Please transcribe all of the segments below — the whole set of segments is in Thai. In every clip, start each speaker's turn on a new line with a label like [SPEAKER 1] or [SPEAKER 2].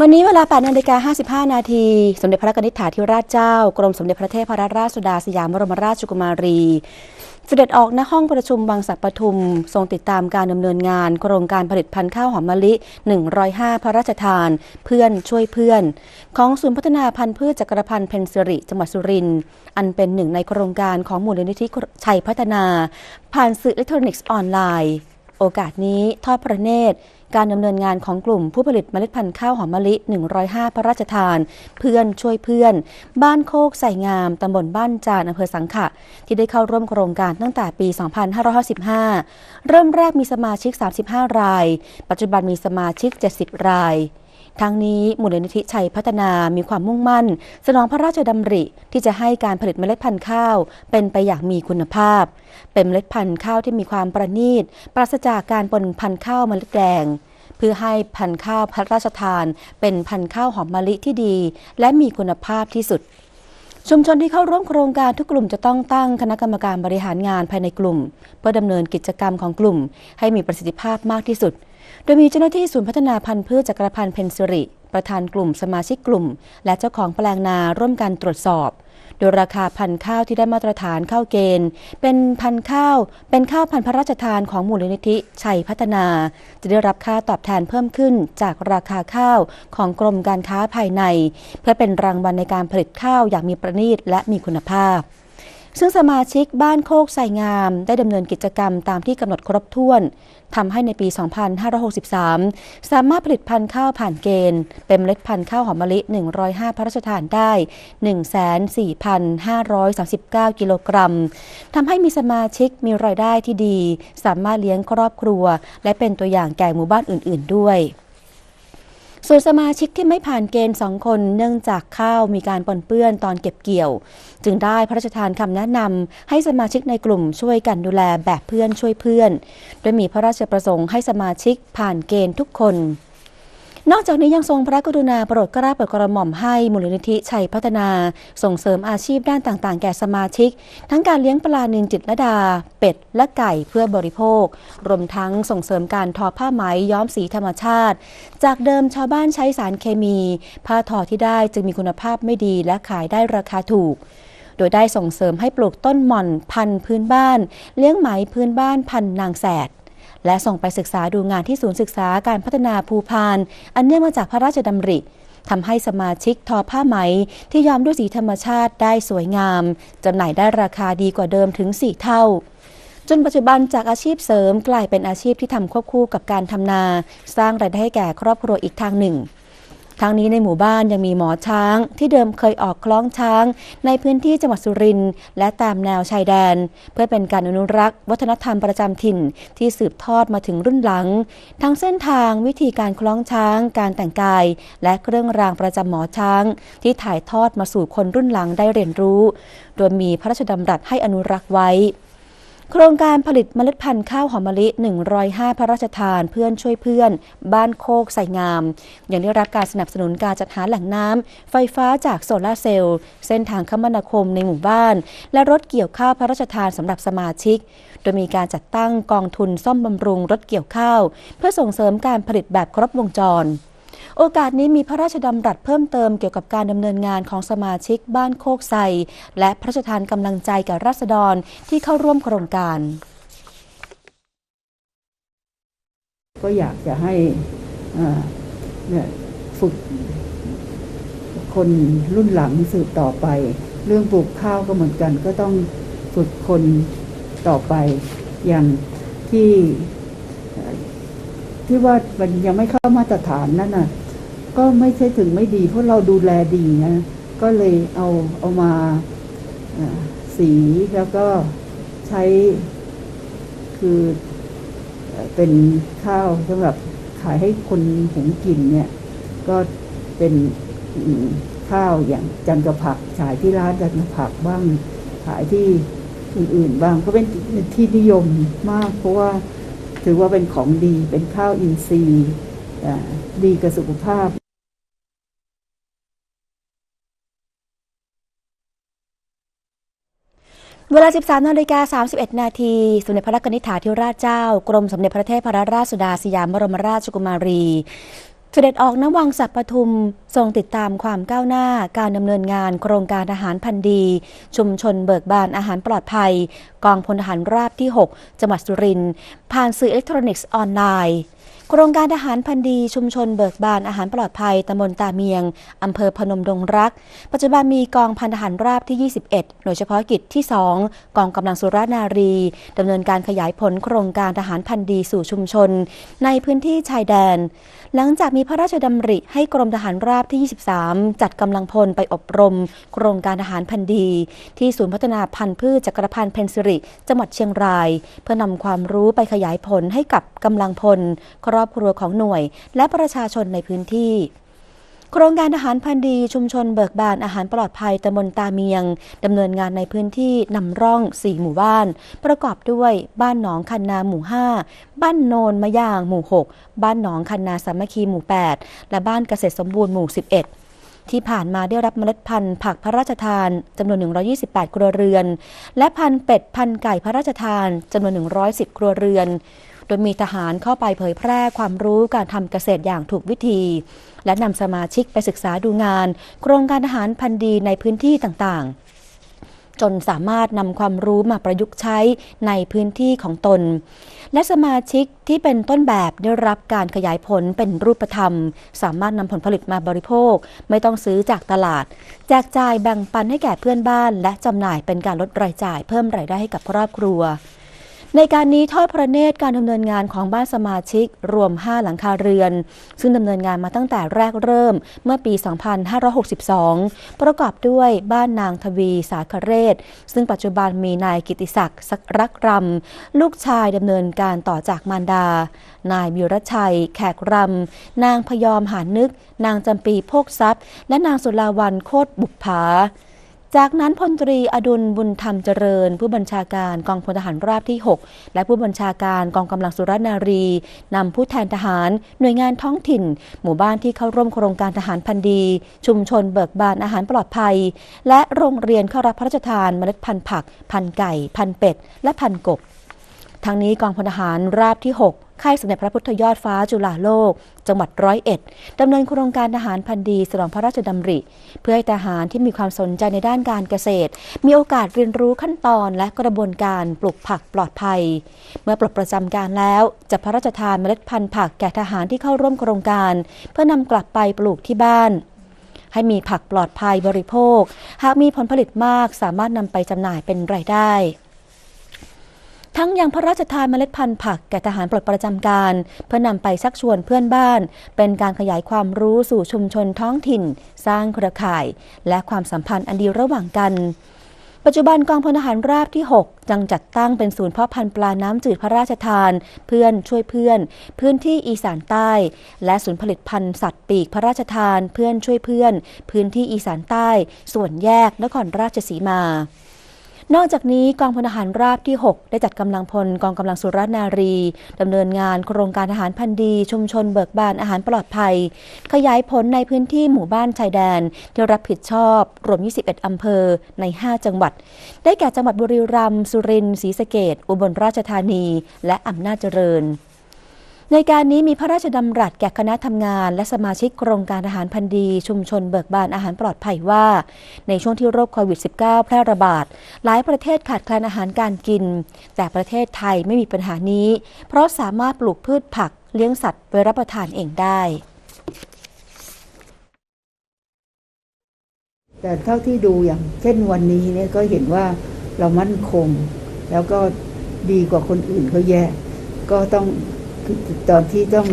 [SPEAKER 1] วันนี้เวลา8นาฬิกา55 นาที สมเด็จพระกนิษฐาธิราชเจ้า กรมสมเด็จพระเทพรัตนราชสุดาสยามบรมราชกุมารี เสด็จออกณห้องประชุมวังสักปทุม ทรงติดตามการดำเนินงาน โครงการผลิตพันธุ์ข้าวหอมมะลิ 105 พระราชทาน เพื่อนช่วยเพื่อน ของศูนย์พัฒนาพันธุ์พืชจักรพันธ์เพนสิริจังหวัดสุรินทร์อันเป็นหนึ่งในโครงการของมูลนิธิชัยพัฒนา ผ่านสื่ออิเล็กทรอนิกส์ออนไลน์ โอกาสนี้ทอดพระเนตร การดำเนินงานของกลุ่มผู้ผลิตเมล็ดพันธุ์ข้าวหอมมะลิ 105 พระราชทาน เพื่อนช่วยเพื่อน บ้านโคกใส่งาม ตำบลบ้านจานอำเภอสังขะ ที่ได้เข้าร่วมโครงการตั้งแต่ปี 2555 เริ่มแรกมีสมาชิก 35 ราย ปัจจุบันมีสมาชิก 70 ราย ทั้งนี้มูลนิธิชัยพัฒนามีความมุ่งมั่น สนองพระราชดำริที่จะให้การผลิตเมล็ดพันธุ์ข้าว เป็นไปอย่างมีคุณภาพ เป็นเมล็ดพันธุ์ข้าวที่มีความประณีต ปราศจากการปนพันธุ์ข้าวเมล็ดแดงเพื่อให้พันธุ์ข้าวพระราชทาน เป็นพันธุ์ข้าวหอมมะลิที่ดี และมีคุณภาพที่สุด ชุมชนที่เข้าร่วมโครงการทุกกลุ่มจะต้องตั้งคณะกรรมการบริหารงานภายในกลุ่ม เพื่อดำเนินกิจกรรมของกลุ่ม ให้มีประสิทธิภาพมากที่สุด โดยมีเจ้าหน้าที่ศูนย์พัฒนาพันธุ์พืชจักรพันธ์เพนสิริ ประธานกลุ่มสมาชิกกลุ่ม และเจ้าของแปลงนาร่วมกันตรวจสอบ โดยราคาพันธุ์ข้าวที่ได้มาตรฐานเข้าเกณฑ์ เป็นพันธุ์ข้าว เป็นข้าวพันธุ์พระราชทานของมูลนิธิชัยพัฒนา จะได้รับค่าตอบแทนเพิ่มขึ้นจากราคาข้าวของกรมการค้าภายใน เพื่อเป็นรางวัลในการผลิตข้าวอย่างมีประณีตและมีคุณภาพ ซึ่งสมาชิกบ้านโคกใส่งาม ได้ดำเนินกิจกรรมตามที่กำหนดครบถ้วนทำให้ในปี 2563 สามารถผลิตพันธุ์ข้าวผ่านเกณฑ์ เป็นเมล็ดพันธุ์ข้าวหอมมะลิ 105 พระราชทานได้14,539 กิโลกรัมทำให้มีสมาชิกมีรายได้ที่ดี สามารถเลี้ยงครอบครัว และเป็นตัวอย่างแก่หมู่บ้านอื่น ๆ ด้วย ส่วนสมาชิกที่ไม่ผ่านเกณฑ์สองคน เนื่องจากข้าวมีการปนเปื้อนตอนเก็บเกี่ยว จึงได้พระราชทานคำแนะนำให้สมาชิกในกลุ่มช่วยกันดูแลแบบเพื่อนช่วยเพื่อน โดยมีพระราชประสงค์ให้สมาชิกผ่านเกณฑ์ทุกคน นอกจากนี้ยังทรงพระกรุณาโปรดกล้าโปรดกระหม่อมให้มูลนิธิชัยพัฒนา ส่งเสริมอาชีพด้านต่างๆ แก่สมาชิก ทั้งการเลี้ยงปลานินจิตรลดา เป็ด และไก่เพื่อบริโภค รวมทั้งส่งเสริมการทอผ้าไหมย้อมสีธรรมชาติ จากเดิมชาวบ้านใช้สารเคมี ผ้าทอที่ได้จึงมีคุณภาพไม่ดีและขายได้ราคาถูกโดยได้ส่งเสริมให้ปลูกต้นหม่อนพันธุ์พื้นบ้าน เลี้ยงไหมพื้นบ้านพันธุ์นางแสด และส่งไปศึกษาดูงานที่ศูนย์ศึกษาการพัฒนาภูพาน อันเนื่องมาจากพระราชดำริทำให้สมาชิกทอผ้าไหม ที่ย้อมด้วยสีธรรมชาติได้สวยงามจำหน่ายได้ราคาดีกว่าเดิมถึง 4 เท่า จนปัจจุบันจากอาชีพเสริมกลายเป็นอาชีพที่ทำควบคู่กับการทำนา สร้างรายได้ให้แก่ครอบครัวอีกทางหนึ่ง ทั้งนี้ในหมู่บ้านยังมีหมอช้างที่เดิมเคยออกคล้องช้าง ในพื้นที่จังหวัดสุรินทร์และตามแนวชายแดน เพื่อเป็นการอนุรักษ์ วัฒนธรรมประจำถิ่นที่สืบทอดมาถึงรุ่นหลัง ทั้งเส้นทางวิธีการคล้องช้าง การแต่งกาย และเครื่องรางประจำหมอช้าง ที่ถ่ายทอดมาสู่คนรุ่นหลังได้เรียนรู้ โดยมีพระราชดำรัสให้อนุรักษ์ไว้ โครงการผลิตเมล็ดพันธุ์ข้าวหอมมะลิ 105 พระราชทานเพื่อนช่วยเพื่อน บ้านโคกใส่งาม ยังได้รับการสนับสนุนการจัดหาแหล่งน้ำ ไฟฟ้าจากโซลาร์เซลล์ เส้นทางคมนาคมในหมู่บ้าน และรถเกี่ยวข้าวพระราชทานสำหรับสมาชิก โดยมีการจัดตั้งกองทุนซ่อมบำรุงรถเกี่ยวข้าว เพื่อส่งเสริมการผลิตแบบครบวงจร โอกาสนี้มีพระราชดำรัสเพิ่มเติมเกี่ยวกับการดำเนินงานของสมาชิกบ้านโคกไซและพระราชทานกำลังใจแก่ราษฎรที่เข้าร่วมโครงการ
[SPEAKER 2] ก็อยากจะให้เนี่ยฝึกคนรุ่นหลังสืบต่อไป เรื่องปลูกข้าวก็เหมือนกัน ก็ต้องฝึกคนต่อไปอย่างที่ ที่ว่ามันยังไม่เข้ามาตรฐานนั่นน่ะ ก็ไม่ใช่ถึงไม่ดี เพราะเราดูแลดีนะ ก็เลยเอาเอามาสีแล้วก็ใช้คือเป็นข้าวสำหรับขายให้คนหุงกินเนี่ย ก็เป็นข้าวอย่างจันกระผักขายที่ร้านจันกระผักบ้างขายที่อื่นๆบ้างก็เป็นที่นิยมมากเพราะว่า ถือว่าเป็นของดีเป็นข้าวอินทรีย์ดีกับสุขภาพ
[SPEAKER 1] เวลา 13นาฬิกา31 นาที สมเด็จพระกนิษฐาธิราชเจ้า กรมสมเด็จพระเทพรัตนราชสุดาสยามบรมราชกุมารี เสด็จออกนวังสัปทุม ทรงติดตามความก้าวหน้าการดำเนินงานโครงการอาหารพันธีชุมชนเบิกบานอาหารปลอดภัย กองพลทหารราบที่ 6 จังหวัดสุรินทร์ผ่านสื่ออิเล็กทรอนิกส์ออนไลน์โครงการอาหารพันธีชุมชนเบิกบานอาหารปลอดภัยตำบลตาเมียง อำเภอพนมดงรัก ปัจจุบันมีกองพันทหารราบที่ 21 หน่วยเฉพาะกิจที่ 2 กองกำลังสุรานารีดำเนินการขยายผลโครงการทหารพันธีสู่ชุมชน ในพื้นที่ชายแดน หลังจากมีพระราชดำริให้กรมทหารราบที่ 23 จัดกำลังพลไปอบรม โครงการอาหารพันธุ์ดี ที่ศูนย์พัฒนาพันธุ์พืชจักรพันธ์เพนซิริ จังหวัดเชียงราย เพื่อนำความรู้ไปขยายผลให้กับกำลังพล ครอบครัวของหน่วย และประชาชนในพื้นที่ โครงการอาหารพันธุ์ดีชุมชนเบิกบานอาหารปลอดภัยตำบลตาเมียงดำเนินงานในพื้นที่นำร่อง 4 หมู่บ้าน ประกอบด้วยบ้านหนองคันนาหมู่ 5 บ้านโนนมะยางหมู่ 6 บ้านหนองคันนาสามัคคีหมู่ 8 และบ้านเกษตรสมบูรณ์หมู่ 11ที่ผ่านมาได้รับเมล็ดพันธุ์ผักพระราชทานจำนวน 128 ครัวเรือน และพันธุ์เป็ดพันธุ์ไก่พระราชทานจำนวน 110 ครัวเรือน โดยมีทหารเข้าไปเผยแพร่ความรู้การทำเกษตรอย่างถูกวิธี และนำสมาชิกไปศึกษาดูงาน โครงการอาหารพันธุ์ดีในพื้นที่ต่างๆ จนสามารถนำความรู้มาประยุกต์ใช้ในพื้นที่ของตน และสมาชิกที่เป็นต้นแบบได้รับการขยายผลเป็นรูปธรรม สามารถนำผลผลิตมาบริโภค ไม่ต้องซื้อจากตลาด แจกจ่ายแบ่งปันให้แก่เพื่อนบ้าน และจำหน่ายเป็นการลดรายจ่ายเพิ่มรายได้ให้กับครอบครัว ในการนี้ทอดพระเนตรการดำเนินงานของบ้านสมาชิกรวม 5 หลังคาเรือน ซึ่งดำเนินงานมาตั้งแต่แรกเริ่มเมื่อปี 2562 ประกอบด้วยบ้านนางทวีสาคเรศ ซึ่งปัจจุบันมีนายกิติศักดิ์สักรักรำ ลูกชายดำเนินการต่อจากมารดา นายวิรชัย แขกรำ นางพยอมหานึก นางจำปีโภคทรัพย์ และนางสุลาวันโคตรบุปผา จากนั้นพลตรีอดุลบุญธรรมเจริญ ผู้บัญชาการกองพลทหารราบที่ 6 และผู้บัญชาการกองกำลังสุรนารีนำผู้แทนทหาร หน่วยงานท้องถิ่น หมู่บ้านที่เข้าร่วมโครงการทหารพันธีชุมชนเบิกบานอาหารปลอดภัย และโรงเรียนเข้ารับพระราชทานเมล็ดพันธุ์ผัก พันธุ์ไก่ พันธุ์เป็ด และพันธุ์กบทั้งนี้กองพลทหารราบที่ 6 ค่ายสมเด็จพระพุทธยอดฟ้าจุฬาโลก จังหวัดร้อยเอ็ดดำเนินโครงการทหารพันธุ์ดีสนองพระราชดำริ เพื่อให้ทหารที่มีความสนใจในด้านการเกษตร มีโอกาสเรียนรู้ขั้นตอนและกระบวนการปลูกผักปลอดภัย เมื่อปลดประจำการแล้วจะพระราชทานเมล็ดพันธุ์ผักแก่ทหารที่เข้าร่วมโครงการ เพื่อนำกลับไปปลูกที่บ้านให้มีผักปลอดภัยบริโภค หากมีผลผลิตมากสามารถนำไปจำหน่ายเป็นรายได้ ทั้งยังพระราชทานเมล็ดพันธุ์ผักแก่ทหารปลดประจำการ เพื่อนำไปชักชวนเพื่อนบ้าน เป็นการขยายความรู้สู่ชุมชนท้องถิ่น สร้างเครือข่าย และความสัมพันธ์อันดีระหว่างกันปัจจุบันกองพลทหารราบที่ 6 จังจัดตั้งเป็นศูนย์เพาะพันธุ์ปลาน้ำจืดพระราชทาน เพื่อนช่วยเพื่อน พื้นที่อีสานใต้ และศูนย์ผลิตพันธุ์สัตว์ปีกพระราชทาน เพื่อนช่วยเพื่อน พื้นที่อีสานใต้ ส่วนแยกนครราชสีมา นอกจากนี้กองพลทหารราบที่ 6 ได้จัดกำลังพลกองกำลังสุรนารีดำเนินงานโครงการอาหารพันธุ์ดี ชุมชนเบิกบานอาหารปลอดภัย ขยายผลในพื้นที่หมู่บ้านชายแดน ที่รับผิดชอบ รวม 21 อำเภอใน 5 จังหวัด ได้แก่จังหวัดบุรีรัมย์สุรินทร์ศรีสะเกดอุบลราชธานี และอำนาจเจริญ ในการนี้มีพระราชดำรัสแก่คณะทำงาน และสมาชิกโครงการอาหารพันธุ์ดี ชุมชนเบิกบานอาหารปลอดภัยว่า ในช่วงที่โรคโควิด -19 แพร่ระบาด หลายประเทศขาดแคลนอาหารการกิน แต่ประเทศไทยไม่มีปัญหานี้ เพราะสามารถปลูกพืชผักเลี้ยงสัตว์ไว้รับประทานเองได้
[SPEAKER 2] แต่เท่าที่ดูอย่างเช่นวันนี้เนี่ยก็เห็นว่าเรามั่นคง แล้วก็ดีกว่าคนอื่นเขาแย่ก็ต้อง ตอนที่ต้อง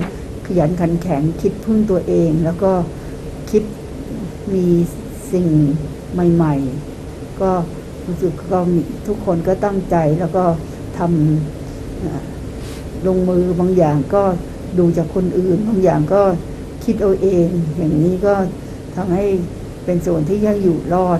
[SPEAKER 2] ขยันขันแข็งคิดพึ่งตัวเอง แล้วก็คิดมีสิ่งใหม่ ๆ ก็รู้สึกก็ทุกคนก็ตั้งใจแล้วก็ทำลงมือบางอย่างก็ดูจากคนอื่น บางอย่างก็คิดเอาเอง อย่างนี้ก็ทำให้เป็นส่วนที่ยังอยู่รอด